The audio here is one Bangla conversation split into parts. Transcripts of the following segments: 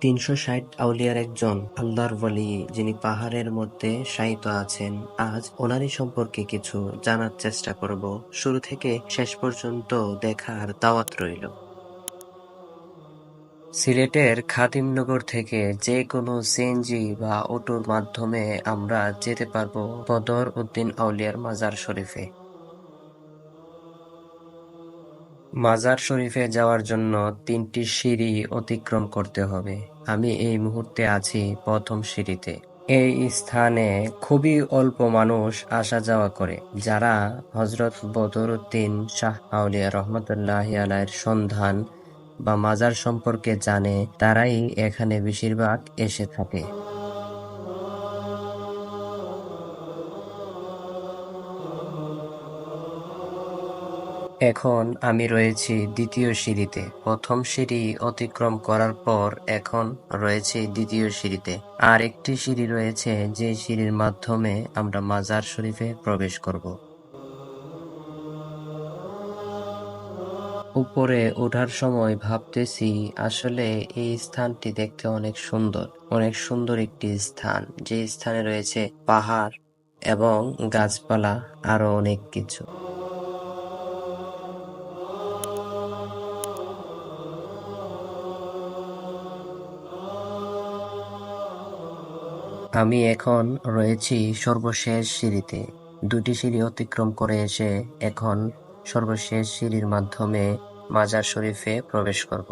তিনশো ষাট আউলিয়ার একজন আল্লাহর ওয়ালি যিনি পাহাড়ের মধ্যে শায়িত আছেন, আজ ওনারই সম্পর্কে কিছু জানার চেষ্টা করব। শুরু থেকে শেষ পর্যন্ত দেখার দাওয়াত রইল। সিলেটের খাদিমনগর থেকে যে কোনো সিএনজি বা অটোর মাধ্যমে আমরা যেতে পারব বদর উদ্দিন আউলিয়ার মাজার শরীফে। মাজার শরীফে যাওয়ার জন্য তিনটি সিঁড়ি অতিক্রম করতে হবে। আমি এই মুহূর্তে আছি প্রথম সিঁড়িতে। এই স্থানে খুবই অল্প মানুষ আসা যাওয়া করে, যারা হজরত বদরুদ্দিন শাহ আউলিয়া রহমতুল্লাহ আলাইয়ের সন্ধান বা মাজার সম্পর্কে জানে, তারাই এখানে বেশিরভাগ এসে থাকে। এখন আমি রয়েছি দ্বিতীয় সিঁড়িতে। প্রথম সিঁড়ি অতিক্রম করার পর এখন রয়েছে দ্বিতীয় সিঁড়িতে। আর একটি সিঁড়ি রয়েছে, যে সিঁড়ির মাধ্যমে আমরা মাজার শরীফে প্রবেশ করব। উপরে ওঠার সময় ভাবতেছি, আসলে এই স্থানটি দেখতে অনেক সুন্দর। অনেক সুন্দর একটি স্থান, যে স্থানে রয়েছে পাহাড় এবং গাছপালা, আরও অনেক কিছু। আমি এখন রয়েছি সর্বশেষ সিঁড়িতে। দুটি সিঁড়ি অতিক্রম করে এসে এখন সর্বশেষ সিঁড়ির মাধ্যমে মাজার শরীফে প্রবেশ করব।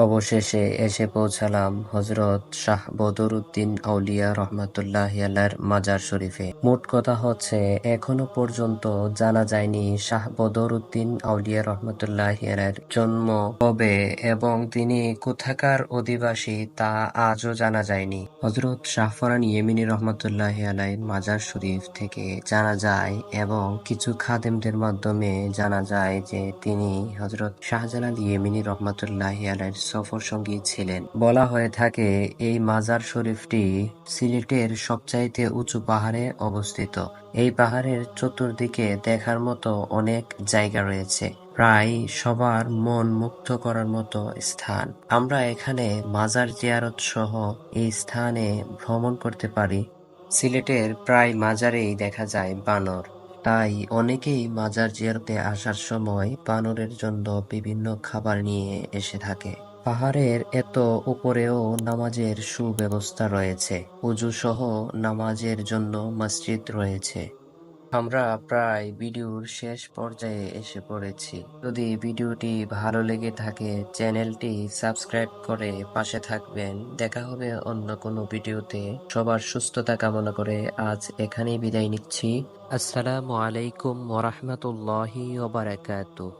অবশেষে এসে পৌঁছালাম হজরত শাহ বদরুদ্দিন আউলিয়া রহমতুল্লাহ আল্লাহর মাজার শরীফে। মোট কথা হচ্ছে, এখনও পর্যন্ত জানা যায়নি শাহ বদরুদ্দিন আউলিয়া রহমতুল্লাহ আল্লাহর জন্ম কবে এবং তিনি কোথাকার অধিবাসী তা আজও জানা যায়নি। হজরত শাহফরান ইয়েমিনী রহমতুল্লাহ আলাই মাজার শরীফ থেকে জানা যায় এবং কিছু খাদেমদের মাধ্যমে জানা যায় যে তিনি হজরত শাহজালাল ইয়েমিনী রহমতুল্লাহ আলাইর সফর সঙ্গী ছিলেন। বলা হয়ে থাকে, এই মাজার শরীফটি সিলেটের সবচাইতে উঁচু পাহাড়ে অবস্থিত। এই পাহাড়ের চতুর্দিকে দেখার মতো অনেক জায়গা রয়েছে। প্রায় সবার মন মুগ্ধ করার মতো স্থান। আমরা এখানে মাজার জিয়ারত সহ এই স্থানে ভ্রমণ করতে পারি। সিলেটের প্রায় মাজারেই দেখা যায় বানর। তাই অনেকেই মাজার জিয়ারতে আসার সময় বানরের জন্য বিভিন্ন খাবার নিয়ে এসে থাকে। পাহাড়ের এত উপরেও নামাজের সুব্যবস্থা রয়েছে। উজু সহ নামাজের জন্য মসজিদ রয়েছে। আমরা প্রায় ভিডিওর শেষ পর্যায়ে এসে পড়েছি। যদি ভিডিওটি ভালো লেগে থাকে, চ্যানেলটি সাবস্ক্রাইব করে পাশে থাকবেন। দেখা হবে অন্য কোনো ভিডিওতে। সবার সুস্থতা কামনা করে আজ এখানেই বিদায় নিচ্ছি। আসসালামু আলাইকুম ওরহমতুল্লাহি ওবারাকাতুহ